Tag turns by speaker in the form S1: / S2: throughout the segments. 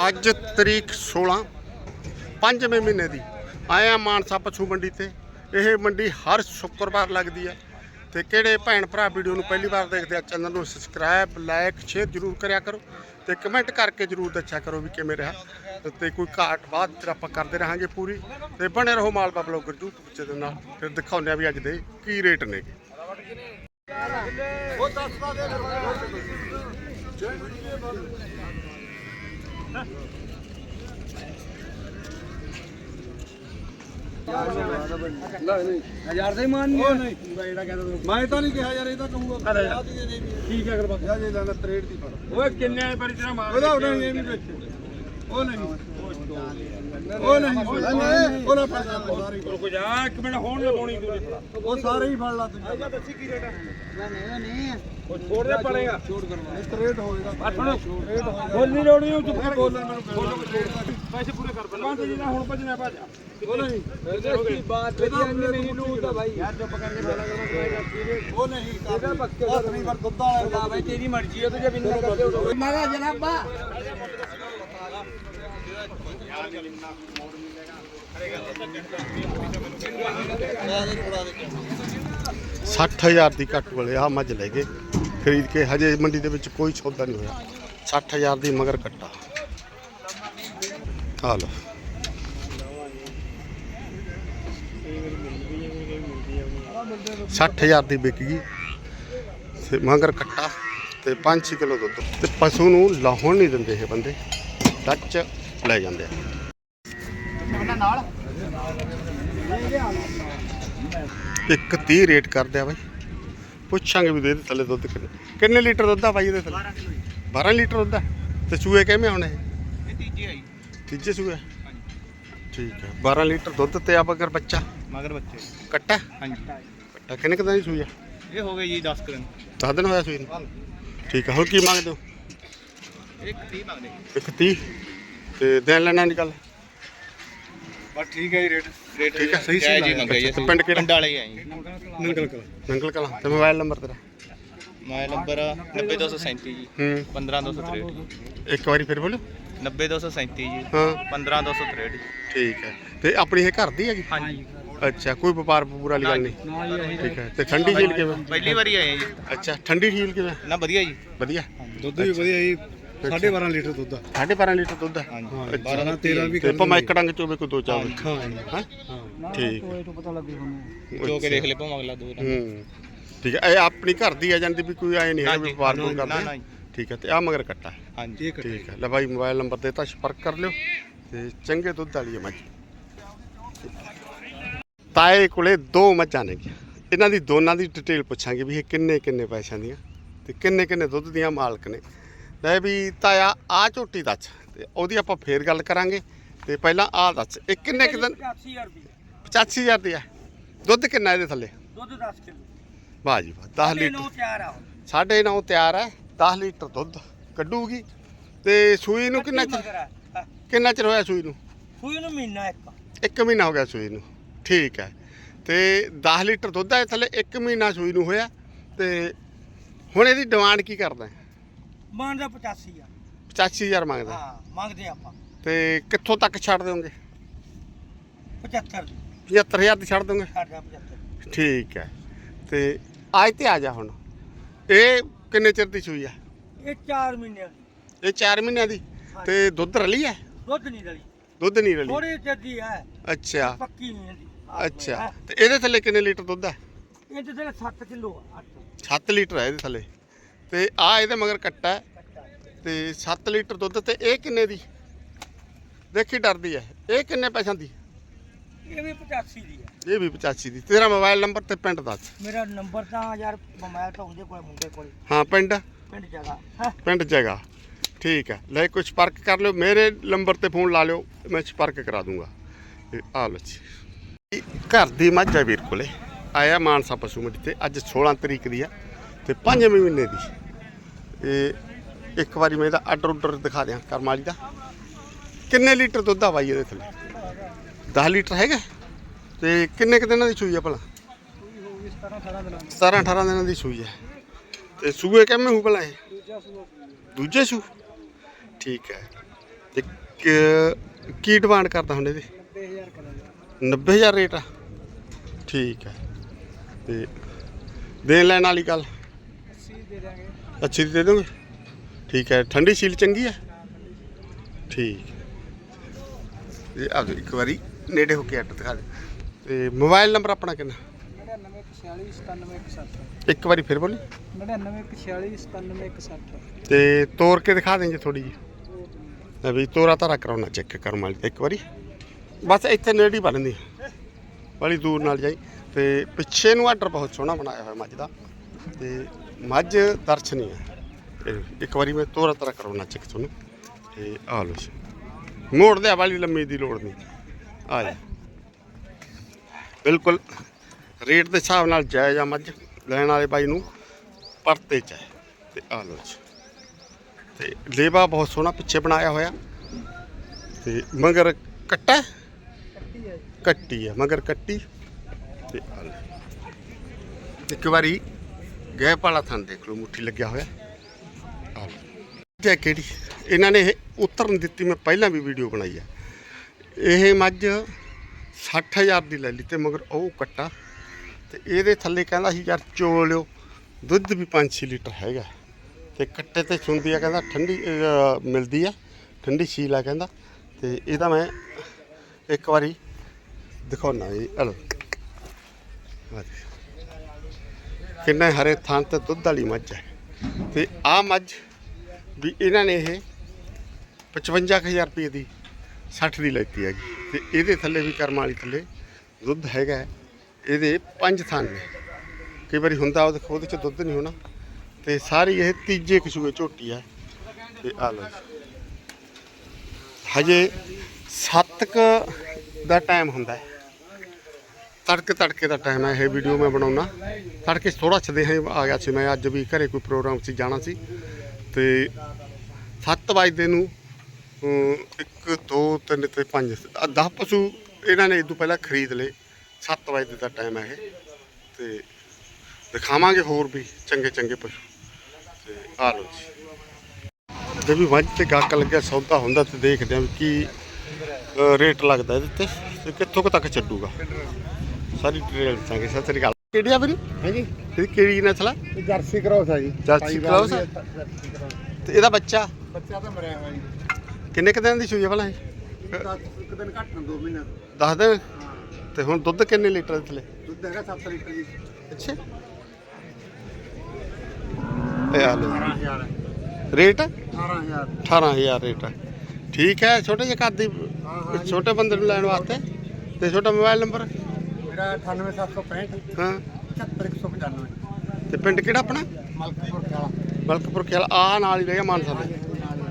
S1: ਅੱਜ ਤਰੀਕ 16 ਪੰਜਵੇਂ ਮਹੀਨੇ ਦੀ। ਆਇਆ ਮਾਨਸਾ ਪਸ਼ੂ ਮੰਡੀ ਤੇ। ਇਹ ਮੰਡੀ ਹਰ ਸ਼ੁੱਕਰਵਾਰ ਲੱਗਦੀ ਹੈ ਤੇ ਕਿਹੜੇ ਭੈਣ ਭਰਾ ਵੀਡੀਓ ਨੂੰ ਪਹਿਲੀ ਵਾਰ ਦੇਖਦੇ ਆ, ਚੈਨਲ ਨੂੰ ਸਬਸਕ੍ਰਾਈਬ, ਲਾਈਕ, ਸ਼ੇਅਰ ਜਰੂਰ ਕਰਿਆ ਕਰੋ। ਤੇ ਕਮੈਂਟ ਕਰਕੇ ਜਰੂਰ ਦੱਸਿਆ ਕਰੋ ਵੀ ਕਿਵੇਂ ਰਿਹਾ। ਤੇ ਕੋਈ ਘਾਟ ਬਾਅਦ ਫਿਰ ਆਪਾਂ ਕਰਦੇ ਰਹਾਂਗੇ ਪੂਰੀ। ਤੇ ਬਣੇ ਰਹੋ ਮਾਲਵਾ ਬਲੌਗਰ ਯੂਟਿਊਬ ਦੇ ਨਾਲ। ਫਿਰ ਦਿਖਾਉਂਦੇ ਆ ਵੀ ਅੱਜ ਦੇ ਕੀ ਰੇਟ ਨੇ।
S2: ਹਜ਼ਾਰ ਦਾ ਹੀ ਮਾਨ ਨਹੀਂ ਨਹੀਂ ਮੈਂ ਤਾਂ ਨਹੀਂ ਕਿਹਾ ਯਾਰ ਇਹ ਤਾਂ ਕਹੂੰਗਾ। ਠੀਕ ਹੈ ਕਰਵਾ ਜਾ ਜੇ ਲੈਣਾ 63 ਦੀ ਫੜ। ਓਏ ਕਿੰਨੇ ਪਰ ਤੇਰਾ ਮਾਰ ਉਹਦਾ ਉਹਦਾ ਇਹ ਨਹੀਂ ਵੇਚੇ। ਉਹ ਨਹੀਂ। ਉਹ ਨਹੀਂ ਉਹ ਨਾ ਫੜ ਸਾਰੇ
S3: ਰੁਕ ਜਾ ਇੱਕ ਮਿੰਟ ਹੋਣ ਲਗਾਉਣੀ ਤੂੰ
S2: ਉਹ ਸਾਰੇ ਹੀ ਫੜ ਲਾ ਤੂੰ। ਦੱਸੀ ਕੀ ਰੇਟ
S3: ਛੋੜ ਦੇ ਪੜੇਗਾ
S2: ਛੋੜ ਕਰਵਾ 63 ਹੋਏਗਾ
S3: ਆ ਸੁਣੋ
S2: ਰੇਟ ਹੋਏਗਾ
S3: ਬੋਲ ਨਹੀਂ ਲੋੜੀ ਉਹ ਚੁੱਪ ਕਰ।
S2: ਬੋਲਣ ਮੈਨੂੰ
S3: ਪੈਸੇ ਪੂਰੇ ਕਰ ਪਹਿਲਾਂ। ਪੰਜ ਜੀ ਨਾਲ ਹੁਣ ਭਜਣਾ ਭਜ
S2: ਉਹ ਨਹੀਂ। ਇਹਦੀ ਬਾਤ ਵਧੀਆ ਨਹੀਂ ਨੂੰ ਤਾਂ ਭਾਈ ਯਾਰ ਚੁੱਪ ਕਰਕੇ ਬੋਲਾ ਕਰੋ ਉਹ ਨਹੀਂ ਇਹਦਾ ਪੱਕੇ ਦਾ ਨਹੀਂ ਪਰ ਦੁੱਧ ਵਾਲਾ ਭਾਈ ਤੇਰੀ ਮਰਜ਼ੀ ਹੈ ਤੂੰ ਜੇ ਬਿੰਨਾ ਕਰਦੇ ਹੋ ਮਾਰਾ ਜਨਾਬਾ।
S1: 60000 ਦੀ ਘੱਟ ਵਾਲੇ ਆ ਮੱਝ ਲੈ ਗਏ। ਖਰੀਦ ਕੇ ਹਜੇ ਮੰਡੀ ਦੇ ਵਿੱਚ ਕੋਈ ਸੌਦਾ ਨਹੀਂ ਹੋਇਆ। 60000 ਦੀ ਮਗਰ ਕੱਟਾ। ਆ ਲਓ। ਸੱਠ ਹਜ਼ਾਰ ਦੀ ਵਿਕ ਗਈ। ਤੇ ਮਗਰ ਕੱਟਾ। ਤੇ 5-6 ਕਿਲੋ ਦੁੱਧ। ਤੇ ਪਸ਼ੂ ਨੂੰ ਲਾਹੌਣ ਨਹੀਂ ਦਿੰਦੇ ਇਹ ਬੰਦੇ। ਟੱਚ ਲੈ ਜਾਂਦੇ ਆ। ਇੱਕ 30 ਰੇਟ ਕਰਦੇ ਆ ਬਾਈ। ਪੁੱਛਾਂਗੇ ਵੀ ਦੇ ਦੇ ਥੱਲੇ ਦੁੱਧ ਕਿੰਨੇ। ਕਿੰਨੇ ਲੀਟਰ ਦੁੱਧ ਆ ਬਾਈ ਇਹਦੇ ਥੱਲੇ? 12 ਲੀਟਰ ਦੁੱਧ ਆ। ਤੇ ਚੂਹੇ ਕਿਵੇਂ ਹੁਣ ਇਹ?
S3: ਤੀਜੀ ਆਈ
S1: ਤੀਜੇ ਸੂਏ ਠੀਕ ਹੈ 12 ਲੀਟਰ ਦੁੱਧ ਤੇ ਆ ਬਗਰ ਬੱਚਾ?
S3: ਮਗਰ ਬੱਚੇ।
S1: ਕੱਟਾ?
S3: ਹਾਂਜੀ।
S1: ਕੱਟਾ ਕਿੰਨੇ ਕਦਾਂ ਦੀ ਸੂਈ ਆ?
S3: ਇਹ ਹੋ ਗਏ ਜੀ 10 ਦਿਨ।
S1: 10 ਦਿਨ ਹੋਇਆ ਸੂਈ ਨੂੰ? ਠੀਕ ਹੈ ਹੁਣ ਕੀ ਮੰਗਦੇ ਹੋ?
S3: ਇੱਕ 30 ਮੰਗਦੇ।
S1: ਇੱਕ 30 ਤੇ ਦੇਣ ਲੈਣਾ ਨਹੀਂ ਗੱਲ
S2: ਬਸ ਠੀਕ ਹੈ ਜੀ ਰੇਟ
S3: ਰੇਟ
S1: ਠੀਕ ਹੈ,
S3: ਸਹੀ ਸਹੀ ਜੀ ਮੰਗਿਆ
S1: ਪਿੰਡ ਕਿਹੜਾ?
S3: ਪਿੰਡ ਵਾਲੇ ਆਏ
S2: ਨੰਗਲ ਕਲਾ।
S1: ਨੰਗਲ ਕਲਾਂ। ਤੇ ਮੋਬਾਈਲ ਨੰਬਰ ਤੇਰਾ?
S3: ਮੋਬਾਈਲ ਨੰਬਰ 90237 ਜੀ।
S1: ਹੂੰ।
S3: 15263 ਜੀ।
S1: ਇੱਕ ਵਾਰੀ ਫਿਰ ਬੋਲੋ।
S3: 90237 ਜੀ।
S1: ਹਾਂ।
S3: 15263 ਜੀ।
S1: ਠੀਕ ਹੈ। ਤੇ ਆਪਣੀ ਇਹ ਘਰ ਦੀ ਹੈਗੀ?
S3: ਹਾਂਜੀ।
S1: ਅੱਛਾ ਕੋਈ ਵਪਾਰ ਵਪੂਰ ਵਾਲੀ ਗੱਲ ਨਹੀਂ। ਠੀਕ ਹੈ। ਤੇ ਠੰਡੀ ਝੀਲ ਕਿਵੇਂ?
S3: ਪਹਿਲੀ ਵਾਰੀ ਆਏ ਜੀ।
S1: ਅੱਛਾ ਠੰਡੀ ਝੀਲ ਕਿਵੇਂ?
S3: ਨਾ ਵਧੀਆ ਜੀ।
S1: ਵਧੀਆ।
S2: ਦੁੱਧ ਵੀ ਵਧੀਆ ਜੀ। 12.5 ਲੀਟਰ ਦੁੱਧ ਆ।
S1: ਸਾਢੇ 12 ਲੀਟਰ ਦੁੱਧ ਹੈ
S3: ਹਾਂਜੀ।
S2: 12 13 ਵੀ
S1: ਤੇ ਭਾਵੇਂ ਇੱਕ ਡੰਗ ਚੋਵੇ ਕੋਈ ਦੋ ਚਾਵੇ
S2: ਹਾਂ
S1: ਹਾਂ? ਠੀਕ।
S3: ਜੋ ਕੇ ਦੇਖ ਲੈ ਭਾਵੇਂ ਅਗਲਾ ਦੋ
S1: ਹੂੰ। ਠੀਕ ਹੈ ਇਹ ਆਪਣੀ ਘਰ ਦੀ ਆ ਜਾਂਦੀ ਵੀ ਕੋਈ ਆਏ ਨਹੀਂ ਹੈ ਵੀ
S3: ਹਾਂਜੀ,
S1: ਵਪਾਰ ਨਾ ਕਰਦੇ। ਠੀਕ ਹੈ ਤੇ ਆ ਮਗਰ ਕੱਟਾ। ਹੈ।
S3: ਹਾਂਜੀ।
S2: ਠੀਕ ਹੈ
S1: ਠੀਕ ਹੈ ਲੈ ਭਾਈ ਮੋਬਾਈਲ ਨੰਬਰ ਦੇ ਤਾਂ ਸੰਪਰਕ ਕਰ ਲਿਓ ਤੇ ਚੰਗੇ ਦੁੱਧ ਵਾਲੀ ਹੈ ਮੱਝ। ਤਾਏ ਕੋਲੇ ਦੋ ਮੱਝਾਂ ਨੇ ਇਹਨਾਂ ਦੀ ਦੋਨਾਂ ਦੀ ਡਿਟੇਲ ਪੁੱਛਾਂਗੇ ਵੀ ਇਹ ਕਿੰਨੇ ਕਿੰਨੇ ਪੈਸਿਆਂ ਦੀਆਂ ਤੇ ਕਿੰਨੇ ਕਿੰਨੇ ਦੁੱਧ ਦੀਆਂ ਮਾਲਕ ਨੇ। ਲੈ ਵੀ ਤਾਇਆ ਆ ਝੋਟੀ ਦੱਸ। ਤੇ ਉਹਦੀ ਆਪਾਂ ਫੇਰ ਗੱਲ ਕਰਾਂਗੇ। ਤੇ ਪਹਿਲਾਂ ਆ ਦੱਸ ਇਹ ਕਿੰਨੇ ਕਿ ਦਿਨ?
S2: 85000 ਰੁਪਏ।
S1: 85000 ਦੀ ਹੈ ਦੁੱਧ ਕਿੰਨਾ ਇਹਦੇ ਥੱਲੇ?
S2: ਦੁੱਧ 10 ਕਿਲੋ।
S1: ਵਾਹ ਜੀ ਵਾਹ 10 ਲੀਟਰ।
S2: ਤਿਆਰ ਆ
S1: ਸਾਢੇ ਨੌ ਤਿਆਰ ਹੈ 10 ਲੀਟਰ ਦੁੱਧ ਕੱਢੂਗੀ। ਤੇ ਸੂਈ ਨੂੰ ਕਿੰਨਾ ਚਿਰ ਕਿੰਨਾ ਚਿਰ ਹੋਇਆ ਸੂਈ ਨੂੰ?
S2: ਸੂਈ ਨੂੰ ਮਹੀਨਾ ਇੱਕ।
S1: ਇੱਕ ਮਹੀਨਾ ਹੋ ਗਿਆ ਸੂਈ ਨੂੰ। ਠੀਕ ਹੈ। ਤੇ 10 ਲੀਟਰ ਦੁੱਧ ਹੈ ਥੱਲੇ ਇੱਕ ਮਹੀਨਾ ਸੂਈ ਨੂੰ ਹੋਇਆ। ਤੇ ਹੁਣ ਇਹਦੀ ਡਿਮਾਂਡ ਕੀ ਕਰਦਾ ਹੈ?
S2: ਮਾਨ ਦਾ 85 ਆ
S1: 85000 ਮੰਗਦਾ?
S2: ਹਾਂ ਮੰਗਦੇ ਆਪਾਂ।
S1: ਤੇ ਕਿੱਥੋਂ ਤੱਕ ਛੱਡ ਦੋਗੇ
S2: 75
S1: 75000 ਦੀ ਛੱਡ ਦੋਗੇ
S2: ਛੱਡ ਜਾ 75
S1: ਠੀਕ ਹੈ। ਤੇ ਅੱਜ ਤੇ ਆ ਜਾ ਹੁਣ। ਇਹ ਕਿੰਨੇ ਚਿਰ ਦੀ ਸੂਈ ਹੈ
S2: ਇਹ 4 ਮਹੀਨੇ ਦੀ।
S1: ਇਹ 4 ਮਹੀਨਿਆਂ ਦੀ? ਤੇ ਦੁੱਧ ਰਲੀ ਹੈ?
S2: ਦੁੱਧ ਨਹੀਂ ਦਲੀ
S1: ਦੁੱਧ ਨਹੀਂ ਰਲੀ?
S2: ਥੋੜੀ ਚੱਦੀ ਹੈ।
S1: ਅੱਛਾ।
S2: ਪੱਕੀ ਨਹੀਂ ਇਹਦੀ
S1: ਅੱਛਾ। ਤੇ ਇਹਦੇ ਥੱਲੇ ਕਿੰਨੇ ਲੀਟਰ ਦੁੱਧ ਹੈ?
S2: ਇਹ ਤੇ 7 ਕਿਲੋ ਆ
S1: 7 ਲੀਟਰ ਹੈ ਇਹਦੇ ਥੱਲੇ। ਤੇ ਆ ਇਹਦੇ ਮਗਰ ਕੱਟਾ ਤੇ 7 ਲੀਟਰ ਦੁੱਧ ਤੇ ਇਹ ਕਿੰਨੇ ਦੀ? ਦੇਖੀ ਡਰਦੀ ਹੈ। ਇਹ ਕਿੰਨੇ ਪੈਸਿਆਂ ਦੀ?
S2: ਇਹ ਵੀ 85 ਦੀ ਹੈ।
S1: ਇਹ ਵੀ 85 ਦੀ। ਤੇਰਾ ਮੋਬਾਈਲ ਨੰਬਰ ਤੇ ਪਿੰਡ ਦੱਸ।
S2: ਮੇਰਾ ਨੰਬਰ ਤਾਂ ਯਾਰ ਮੋਬਾਈਲ ਤਾਂ ਹੁੰਦੇ ਕੋਲ ਮੁੰਡੇ ਕੋਲ।
S1: ਹਾਂ ਪਿੰਡ?
S2: ਪਿੰਡ ਜਗ੍ਹਾ। ਹੈ
S1: ਪਿੰਡ ਜਗ੍ਹਾ। ਠੀਕ ਹੈ। ਲੈ ਕੋਈ ਸੰਪਰਕ ਕਰ ਲਿਓ। ਮੇਰੇ ਨੰਬਰ ਤੇ ਫੋਨ ਲਾ ਲਿਓ। ਮੈਂ ਸੰਪਰਕ ਕਰਾ ਦੂੰਗਾ। ਆ ਲਓ ਜੀ। ਘਰ ਦੀ ਮੱਝ ਹੈ ਵੀਰ ਕੋਲੇ। ਆਇਆ ਮਾਨਸਾ ਪਸ਼ੂ ਮੰਡੀ ਤੇ। ਅੱਜ 16 ਤਰੀਕ ਦੀ ਆ ਤੇ 5ਵੇਂ ਮਹੀਨੇ ਦੀ। ਇਹ ਇੱਕ ਵਾਰੀ ਮੈਂ ਇਹਦਾ ਆਰਡਰ ਆਰਡਰ ਦਿਖਾ ਦਿਆਂ ਕਰਮ ਵਾਲੀ ਦਾ। ਕਿੰਨੇ ਲੀਟਰ ਦੁੱਧ ਆ ਬਾਈ ਇਹਦੇ ਥੱਲੇ? 10 ਲੀਟਰ ਹੈਗਾ। ਤੇ ਕਿੰਨੇ ਕੁ ਦਿਨਾਂ ਦੀ ਸੂਈ ਆ ਭਲਾ? 17 18 ਦਿਨਾਂ ਦੀ ਸੂਈ ਹੈ ਤੇ ਸੂਏ ਕਿਵੇਂ ਹੋ ਭਲਾ ਇਹ? ਦੂਜੇ ਸੂ। ਠੀਕ ਹੈ। ਤੇ ਕੀ ਡਿਮਾਂਡ ਕਰਦਾ ਹੁਣ ਇਹਦੀ?
S2: 90000 ਕਰਾਂਗੇ
S1: 90000 ਰੇਟ ਆ। ਠੀਕ ਹੈ। ਤੇ ਦੇਣ ਲੈਣ ਵਾਲੀ ਗੱਲ। ਅੱਛੀ ਦੀ ਦੋਗੇ। ਠੀਕ ਹੈ ਠੰਡੀ ਸੀਲ ਚੰਗੀ ਹੈ? ਠੀਕ। ਇਹ ਆ ਜਾਓ ਇੱਕ ਵਾਰੀ ਨੇੜੇ ਹੋ ਕੇ ਅੱਡ ਦਿਖਾ ਦੇ। ਤੇ ਮੋਬਾਈਲ ਨੰਬਰ ਆਪਣਾ ਕਿੰਨਾ?
S2: 9946
S1: ਇੱਕ ਵਾਰੀ ਫਿਰ ਬੋਲੀ।
S2: 9946
S1: ਤੇ ਤੋੜ ਕੇ ਦਿਖਾ ਦੇਂਗੇ ਥੋੜੀ ਜੀ ਲੈ ਵੀ ਤੋਰਾ ਤਾਰਾ ਕਰਾਉਣਾ ਚੈੱਕ ਕਰਮ ਵਾਲੀ। ਇੱਕ ਵਾਰੀ। ਬਸ ਇੱਥੇ ਨੇੜੇ ਹੀ ਬਣਦੀ ਬੜੀ ਦੂਰ ਨਾਲ ਜਾਈ। ਤੇ ਪਿੱਛੇ ਨੂੰ ਆਰਡਰ ਬਹੁਤ ਸੋਹਣਾ ਬਣਾਇਆ ਹੋਇਆ ਮੱਝ ਦਾ। ਤੇ ਮੱਝ ਦਰਸ਼ਨੀ ਹੈ। ਇਹ ਇੱਕ ਵਾਰੀ ਮੈਂ ਤੋਰਾ ਤਾਰਾ ਕਰਾਉਣਾ ਚੈੱਕ ਤੁਹਾਨੂੰ। ਤੇ ਆ ਲਓ ਜੀ। ਮੋੜ ਦੇ ਵਾਲੀ ਲੰਮੀ ਦੀ ਲੋੜ ਨਹੀਂ। ਆ ਜਾ। ਬਿਲਕੁਲ ਰੇਟ ਦੇ ਹਿਸਾਬ ਨਾਲ ਜਾਇਜ਼ ਆ ਮੱਝ, ਲੈਣ ਵਾਲੇ ਬਾਈ ਨੂੰ ਪਰਤੇ ਚ ਹੈ। ਤੇ ਆ ਲਓ ਜੀ। ਤੇ ਲੇਵਾ ਬਹੁਤ ਸੋਹਣਾ ਪਿੱਛੇ ਬਣਾਇਆ ਹੋਇਆ। ਤੇ ਮਗਰ ਕੱਟਾ ਹੈ? ਕੱਟੀ ਹੈ। ਮਗਰ ਕੱਟੀ। ਤੇ ਆ ਲਓ ਇੱਕ ਵਾਰੀ ਗੈਪ ਵਾਲਾ ਥਣ ਦੇਖ ਲਓ, ਮੁੱਠੀ ਲੱਗਿਆ ਹੋਇਆ। ਆ ਤੇ ਕਿਹੜੀ? ਇਹਨਾਂ ਨੇ ਇਹ ਉਤਰਨ ਦਿੱਤੀ, ਮੈਂ ਪਹਿਲਾਂ ਵੀ ਵੀਡੀਓ ਬਣਾਈ ਹੈ ਇਹ ਮੱਝ 60000 ਦੀ ਲੈ ਲਈ ਤੇ ਮਗਰ ਉਹ ਕੱਟਾ। ਤੇ ਇਹਦੇ ਥੱਲੇ ਕਹਿੰਦਾ ਸੀ, ਯਾਰ ਚੋ ਲਿਓ, ਦੁੱਧ ਵੀ 5-6 ਲੀਟਰ ਹੈਗਾ। ਤੇ ਕੱਟੇ ਤੇ ਸੁਣਦੀ ਆ, ਕਹਿੰਦਾ ਠੰਡੀ ਮਿਲਦੀ ਆ, ਠੰਡੀ ਛੀਲ ਆ ਕਹਿੰਦਾ। ਤੇ ਇਹਦਾ ਮੈਂ ਇੱਕ ਵਾਰੀ ਦਿਖਾਉਣਾ ਜੀ। ਹਲੋ ਕਿੰਨੇ ਹਰੇ ਥਾਂ ਤੇ ਦੁੱਧ ਵਾਲੀ ਮੱਝ ਹੈ। ਤੇ ਆ ਮੱਝ ਵੀ ਇਹਨਾਂ ਨੇ ਇਹ 55000 ਰੁਪਏ ਦੀ 60 ਦੀ ਲੈਤੀ ਹੈਗੀ। ਤੇ ਇਹਦੇ ਥੱਲੇ ਵੀ ਕਰਮ ਵਾਲੀ ਥੱਲੇ ਦੁੱਧ ਹੈਗਾ ਇਹਦੇ ਪੰਜ ਥਾਂ ਨੇ। ਕਈ ਵਾਰੀ ਹੁੰਦਾ ਉਹਦੇ ਉਹਦੇ ਚ ਦੁੱਧ ਨਹੀਂ ਹੋਣਾ। ਤੇ ਸਾਰੀ ਇਹ ਤੀਜੇ ਕਸੂਏ ਝੋਟੀ ਆ ਤੇ ਆ ਲਓ ਹਜੇ 7 ਕ ਦਾ ਟਾਈਮ ਹੁੰਦਾ ਹੈ। ਤੜਕੇ ਤੜਕੇ ਦਾ ਟਾਈਮ ਹੈ ਇਹ ਵੀਡੀਓ ਮੈਂ ਬਣਾਉਣਾ ਤੜਕੇ ਥੋੜਾ ਛਦੇ ਹਾਂ ਆ ਗਿਆ ਸੀ ਮੈਂ, ਅੱਜ ਵੀ ਘਰੇ ਕੋਈ ਪ੍ਰੋਗਰਾਮ ਸੀ, ਜਾਣਾ ਸੀ। ਤੇ 7 ਵਜੇ ਨੂੰ 1 2 3 ਤੇ 5 10 ਪਸ਼ੂ ਇਹਨਾਂ ਨੇ ਇਹ ਪਹਿਲਾਂ ਖਰੀਦ ਲਏ। 7 ਵਜੇ ਦਾ ਟਾਈਮ ਹੈ ਇਹ। ਤੇ ਦਿਖਾਵਾਂਗੇ ਹੋਰ ਵੀ ਚੰਗੇ ਚੰਗੇ ਪਸ਼ੂ। ਤੇ ਆ ਲਓ ਜੀ। ਜੇ ਵੀ ਮੱਝ ਤੇ ਗਾਕ ਲੱਗਿਆ, ਸੌਦਾ ਹੁੰਦਾ ਤੇ ਦੇਖਦੇ ਹਾਂ ਵੀ ਕੀ ਰੇਟ ਲੱਗਦਾ ਇਹਦੇ ਤੇ ਤੇ ਕਿੱਥੋਂ ਕੁ ਤੱਕ ਚੱਲੂਗਾ ਸਾਰੀ ਡਿਟੇਲ ਦੱਸਾਂਗੇ ਸਤਿ ਸ੍ਰੀ ਅਕਾਲ। ਕਿਹੜੀ ਆ ਵੀਰੇ?
S2: ਹਾਂਜੀ।
S1: ਇਹ ਕਿਹੜੀ ਨਸਲ ਆ
S2: ਇਹ ਜਰਸੀ ਕਰਾਉਸ ਆ ਜੀ।
S1: ਜਰਸੀ ਕਰਾਉਸ ਆ? ਤੇ ਇਹਦਾ ਬੱਚਾ?
S2: ਬੱਚਾ ਤਾਂ ਮਰਿਆ ਹੋਇਆ ਜੀ।
S1: ਕਿੰਨੇ ਕੁ ਦਿਨ ਦੀ ਸੂਈ ਆ ਭਲਾ ਇਹ?
S2: ਇੱਕ ਦਿਨ ਘੱਟ ਨਾ 2 ਮਹੀਨੇ।
S1: ਦੱਸ ਦੇ ਤੇ ਹੁਣ ਦੁੱਧ ਕਿੰਨੇ ਲੀਟਰ ਦੇ ਥਲੇ?
S2: ਦੁੱਧ ਹੈਗਾ 7 ਲੀਟਰ ਜੀ।
S1: ਅੱਛਾ। ਇਹ ਆ ਲਓ।
S2: 18000 ਹੈ
S1: ਰੇਟ?
S2: 18000
S1: 18000 ਰੇਟ ਠੀਕ ਹੈ ਛੋਟੇ ਜਿਹੇ ਕੱਦ ਦੀ
S2: ਹਾਂ ਹਾਂ ਜੀ।
S1: ਛੋਟੇ ਬੰਦੇ ਨੂੰ ਲੈਣ ਵਾਸਤੇ? ਤੇ ਛੋਟਾ ਮੋਬਾਈਲ ਨੰਬਰ?
S2: ਮੇਰਾ 98765
S1: ਹਾਂ।
S2: 74195
S1: ਤੇ ਪਿੰਡ ਕਿਹੜਾ ਆਪਣਾ?
S2: ਮਲਕਪੁਰ ਖਾਲਾ
S1: ਮਲਕਪੁਰ ਖੇਲ ਆ ਨਾਲ ਹੀ ਰਹਿ ਗਿਆ ਮਾਨਸਾ ਦੇ।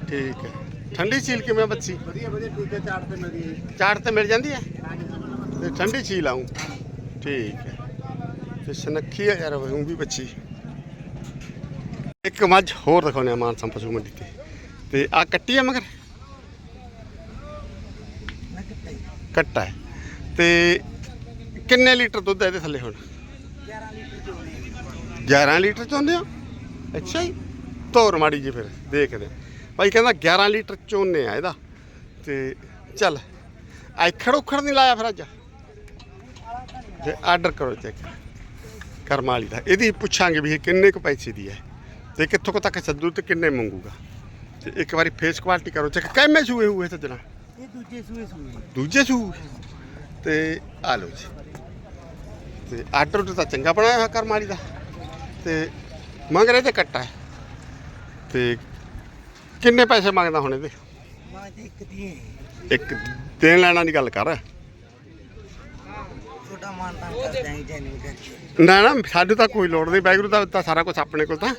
S1: ਠੀਕ ਹੈ। ਠੰਡੀ ਸੀਲ ਕਿਵੇਂ ਬੱਚੀ?
S2: ਵਧੀਆ ਵਧੀਆ ਠੀਕ ਹੈ ਚਾਰ ਤੇ ਮਿਲਦੀ ਹੈ
S1: ਚਾਟ ਤੇ ਮਿਲ ਜਾਂਦੀ ਹੈ? ਤੇ ਠੰਡੀ ਸੀਲ ਆਉਂ ਠੀਕ ਹੈ। ਤੇ ਸਨੱਖੀ ਹੈ ਯਾਰ ਉਹ ਵੀ ਬੱਚੀ। ਇੱਕ ਮੱਝ ਹੋਰ ਦਿਖਾਉਂਦੇ ਆ ਮਾਨਸਾ ਪਸ਼ੂ ਮੰਡੀ ਤੇ। ਤੇ ਆ ਕੱਟੀ ਆ ਮਗਰ? ਕੱਟਾ ਹੈ। ਤੇ ਕਿੰਨੇ ਲੀਟਰ ਦੁੱਧ ਹੈ ਇਹਦੇ ਥੱਲੇ ਹੁਣ? 11 ਲੀਟਰ ਚੋਂਦੇ ਹੋ ਅੱਛਾ ਜੀ। ਧੋਰ ਮਾੜੀ ਜੀ ਫਿਰ ਦੇਖਦੇ। ਭਾਈ ਕਹਿੰਦਾ 11 ਲੀਟਰ ਚੋਨੇ ਆ ਇਹਦਾ। ਤੇ ਚੱਲ ਐਖੜ ਉਖੜ ਨਹੀਂ ਲਾਇਆ ਫਿਰ ਅੱਜ? ਤੇ ਆਰਡਰ ਕਰੋ ਚੈੱਕ। ਕਰਮ ਵਾਲੀ ਦਾ। ਇਹਦੀ ਪੁੱਛਾਂਗੇ ਵੀ ਇਹ ਕਿੰਨੇ ਕੁ ਪੈਸੇ ਦੀ ਹੈ। ਤੇ ਕਿੱਥੋਂ ਕੁ ਤੱਕ ਸੱਦੂ ਤੇ ਕਿੰਨੇ ਮੰਗੂਗਾ। ਤੇ ਇੱਕ ਵਾਰੀ ਫੇਸ ਕੁਆਲਿਟੀ ਕਰੋ ਚੈੱਕ। ਕਿੰਨੇ ਸੂਏ ਹੋਏ ਸੱਜਣਾ?
S2: ਇਹ ਦੂਜੇ ਸੂਏ ਸੂਏ।
S1: ਦੂਜੇ ਸੂ ਤੇ ਆ ਲਓ ਜੀ। ਤੇ ਉਡਰ ਤਾਂ ਚੰਗਾ ਬਣਾਇਆ ਹੋਇਆ ਕਰਮ ਵਾਲੀ ਦਾ। ਤੇ ਮੰਗ ਰਹੇ ਤੇ ਕੱਟਾ ਹੈ ਤੇ ਕਿੰਨੇ ਪੈਸੇ ਮੰਗਦਾ ਹੁਣ ਇਹਦੇ?
S2: ਮਾਂ ਤੇ ਇੱਕ ਦੀ
S1: ਇੱਕ ਦੇਣ ਲੈਣਾ ਦੀ ਗੱਲ ਕਰ।
S2: ਛੋਟਾ ਕਰਕੇ।
S1: ਨਾ ਨਾ ਸਾਡੇ ਤਾਂ ਕੋਈ ਲੋੜ ਨਹੀਂ ਬੈਗਰੂ ਦਾ ਤਾਂ ਸਾਰਾ ਕੁਝ ਆਪਣੇ ਕੋਲ ਤਾਂ।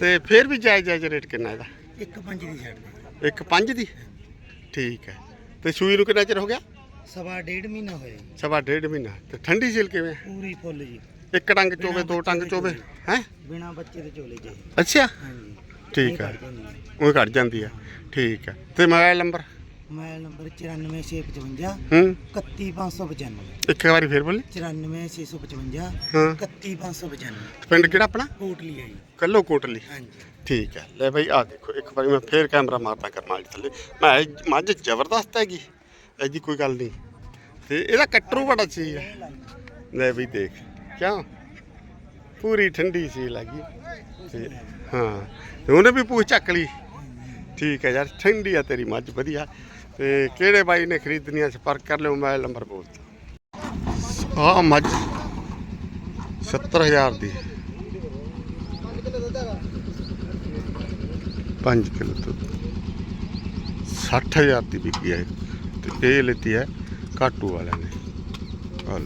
S1: ਤੇ ਫਿਰ ਵੀ ਜਾਇਜ਼ ਜਾਇਜ਼ ਰੇਟ ਕਿੰਨਾ ਇਹਦਾ?
S2: ਇੱਕ ਪੰਜ ਦੀ ਛੱਡ ਦੇ
S1: ਇੱਕ ਪੰਜ ਦੀ? ਠੀਕ ਹੈ। ਤੇ ਸੂਈ ਨੂੰ ਕਿੰਨਾ ਚਿਰ ਹੋ ਗਿਆ?
S2: ਸਵਾ ਡੇਢ ਮਹੀਨਾ ਹੋਇਆ ਜੀ।
S1: ਸਵਾ ਡੇਢ ਮਹੀਨਾ। ਤੇ ਠੰਡੀ ਸੀਲ ਕਿਵੇਂ?
S2: ਪੂਰੀ ਫੁੱਲ ਜੀ।
S1: ਇੱਕ ਟੰਗ ਚੋਵੇ ਦੋ ਟੰਗ ਚੋਵੇ ਹੈ?
S2: ਬਿਨਾ ਬੱਚੇ ਦੇ ਝੋਲੇ ਚ
S1: ਅੱਛਾ?
S2: ਹਾਂਜੀ।
S1: ਠੀਕ ਹੈ। ਉਹ ਘਟ ਜਾਂਦੀ ਹੈ ਠੀਕ ਹੈ ਤੇ ਮੋਬਾਈਲ ਨੰਬਰ?
S4: ਮੋਬਾਈਲ ਨੰਬਰ 94655
S1: ਹੂੰ।
S4: 31595
S1: ਇੱਕ ਵਾਰੀ ਫੇਰ ਬੋਲੇ।
S4: 94655
S1: ਹਾਂ।
S4: 31595
S1: ਪਿੰਡ ਕਿਹੜਾ ਆਪਣਾ?
S4: ਕੋਟਲੀ ਹੈ ਜੀ।
S1: ਕੱਲੋ ਕੋਟਲੀ।
S4: ਹਾਂਜੀ।
S1: ਠੀਕ ਹੈ ਲੈ ਬਈ ਆ ਦੇਖੋ ਇੱਕ ਵਾਰੀ ਮੈਂ ਫੇਰ ਕੈਮਰਾ ਮਾਰਦਾ ਕਰਮਾਲੀ ਥੱਲੇ। ਮੈਂ ਮੱਝ ਜ਼ਬਰਦਸਤ ਹੈਗੀ। ਐਜੀ ਕੋਈ ਗੱਲ ਨਹੀਂ। ਤੇ ਇਹਦਾ ਕੱਟਰੂ ਬੜਾ ਚੀਜ਼ ਹੈ ਲੈ ਵੀ ਦੇਖ, ਕਿਉਂ? ਪੂਰੀ ਠੰਡੀ ਸੀ ਲੱਗੀ। ਤੇ ਹਾਂ, ਤੇ ਉਹਨੇ ਵੀ ਪੂਛ ਚੱਕ ਲਈ। ਠੀਕ ਹੈ ਯਾਰ, ਠੰਡੀ ਆ ਤੇਰੀ, ਮੱਝ ਵਧੀਆ। ਤੇ ਕਿਹੜੇ ਬਾਈ ਨੇ ਖਰੀਦਣੀ ਆ ਸੰਪਰਕ ਕਰ ਲਿਓ ਮੋਬਾਈਲ ਨੰਬਰ ਬੋਲ ਆ ਮੱਝ 70000 ਦੀ। 5 ਕਿਲੋ ਦੁੱਧ। 60000 ਦੀ ਵਿਕੀ ਹੈ ਤੇ ਇਹ ਲੈਤੀ ਹੈ ਕਾਟੂ ਵਾਲਿਆਂ ਨੇ। ਆਹ